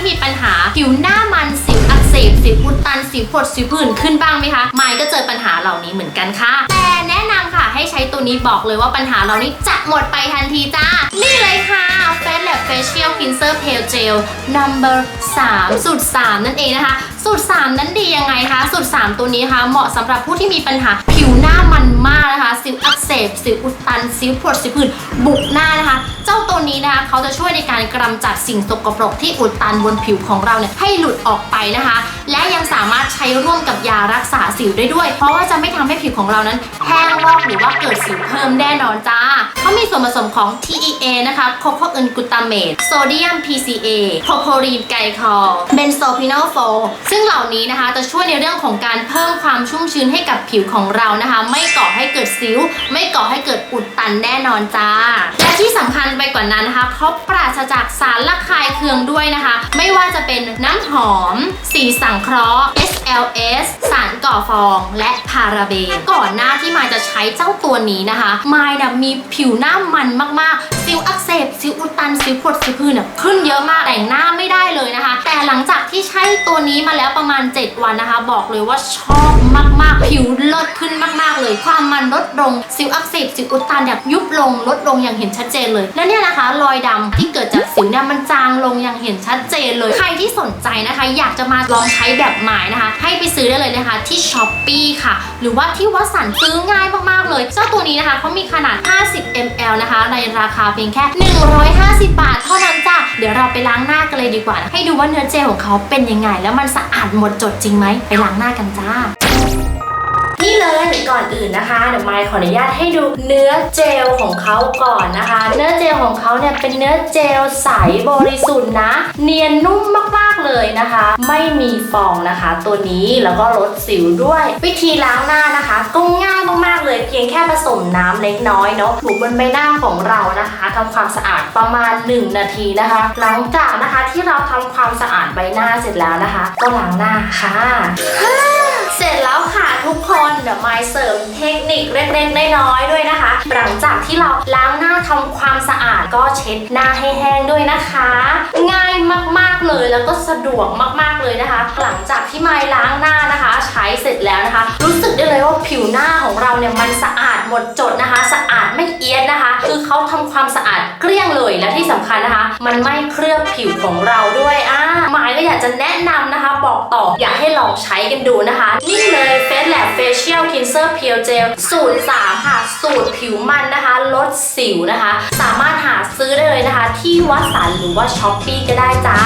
ที่มีปัญหาผิวหน้ามันสิวอักเสบสิวอุดตันสิวผดสิวผื่นขึ้นบ้างไหมคะไม่ก็เจอปัญหาเหล่านี้เหมือนกันค่ะ แต่แนะนำค่ะให้ใช้ตัวนี้บอกเลยว่าปัญหาเหล่านี้จะหมดไปทันทีจ้า Cleanser Pale Gel Number 3สูตร3นั่นเองนะคะสูตร 3 นั้นดียังไงคะสูตร 3 ตัวนี้คะเหมาะสำหรับผู้ที่มีปัญหาผิวหน้ามันมากนะคะสิวอักเสบสิวอุดตันสิวผดสิวผื่นบุกหน้านะคะ เจ้าตัวนี้นะคะเขาจะช่วยในการกำจัดสิ่งสกปรกที่อุดตันบนผิวของเราเนี่ยให้หลุดออกไปนะคะ และยังสามารถใช้ร่วมกับยารักษาสิวได้ด้วย เพราะว่าจะไม่ทำให้ผิวของเรานั้นแห้งลอกหรือว่าเกิดสิวเพิ่มแน่นอนจ้าเขามีส่วนผสมของ TEA นะคะโคโคอึนกลูตาเมตโซเดียม PCA โพโพลีนไกลคอลเบนโซพินอลโฟซึ่งเหล่านี้นะคะจะช่วยในเรื่องของการเพิ่มความชุ่มชื้นให้กับผิวของเรานะคะ ไม่ก่อให้เกิดสิว ไม่ก่อให้เกิดอุดตันแน่นอนจ้า และที่สำคัญไปกว่านั้นนะคะเขาปราศจากสารละคายเคืองด้วยนะคะ ไม่ว่าจะเป็นน้ำหอม สีสังเคราะห์ SLS สารก่อฟอง และพาราเบน ก่อนหน้าที่มายจะใช้เจ้าตัวนี้นะคะมายนะมีผิวหน้ามันมากๆสิวอักเสบสิวอุดตันสิวผดสิวผื่นเนี่ยขึ้นเยอะมากแต่งหน้าไม่ได้เลยนะคะ แต่หลังจากที่ใช้ตัวนี้มาแล้วประมาณ 7 วันนะคะ บอกเลยว่าชอบมากๆ ผิวลิศขึ้นมากๆ เลย ความมันลดลงสิวอักเสบสิวอุดตันเนี่ยยุบลงลดลงอย่างเห็นชัดเจนเลย และเนี่ยนะคะ รอยดำที่ กิดจากสิวเนี่ยมันจางลงอย่างเห็นชัดเจนเลย ใครที่สนใจนะคะ อยากจะมาลองใช้แบบหมายนะคะ ให้ไปซื้อได้เลยนะคะที่ช้อปปีค่ะ หรือว่าที่วัสันซื้อง่ายมากๆเลย เจ้าตัวนี้นะคะเขามีขนาด 50 ml นะคะ ในราคาเพียงแค่ 150 บาทเท่านั้นจ้ะเดี๋ยวเราไปล้างหน้ากันเลยดีกว่านะให้ดูว่าเนื้อเจลของเขาเป็นยังไง แล้วมันสะอาดหมดจดจริงไหมไปล้างหน้ากันจ้านี่เลย ก่อนอื่นนะคะ เดี๋ยวไมค์ขออนุญาตให้ดูเนื้อเจลของเขาก่อนนะคะ เนื้อเจลของเขาเนี่ยเป็นเนื้อเจลใสบริสุทธิ์นะ เนียนนุ่มมากๆเลยนะคะ ไม่มีฟองนะคะ ตัวนี้แล้วก็ลดสิวด้วย วิธีล้างหน้านะคะ ก็ง่ายมากๆเลย เพียงแค่ผสมน้ำเล็กน้อยเนาะถูบนใบหน้าของเรานะคะทำความสะอาดประมาณ 1 นาทีนะคะ หลังจากนะคะที่เราทำความสะอาดใบหน้าเสร็จแล้วนะคะ ก็ล้างหน้าค่ะ เสร็จแล้วค่ะทุก คนเดี๋ยวไมาเสริมเทคนิคเล็กๆน้อยๆด้วยนะคะ หลังจากที่เราล้างหน้าทำความสะอาดก็เช็ดหน้าให้แห้งด้วยนะคะ ง่ายมากๆเลยแล้วก็สะดวกมากๆเลยนะคะ หลังจากที่ไมาล้างหน้านะคะ ใช้เสร็จแล้วนะคะ รู้สึกได้เลยว่าผิวหน้าของเราเนี่ยมันสะอาดหมดจดนะคะ สะอาดไม่เอียดนะคะ คือเขาทำความสะอาดเกลี้ยงเลยและที่สำคัญนะคะ มันไม่เคลือบผิวของเราด้วยอะหมายก็อยากจะแนะนำนะคะ บอกต่ออยากให้ลองใช้กันดูนะคะ นี่เลย Face Lab Facial Cleanser Pure Gel สูตร 3 ค่ะ สูตรผิวมันนะคะ ลดสิวนะคะ สามารถหาซื้อได้เลยนะคะ ที่วัดสันหรือว่าช้อปปีก็ได้จ้า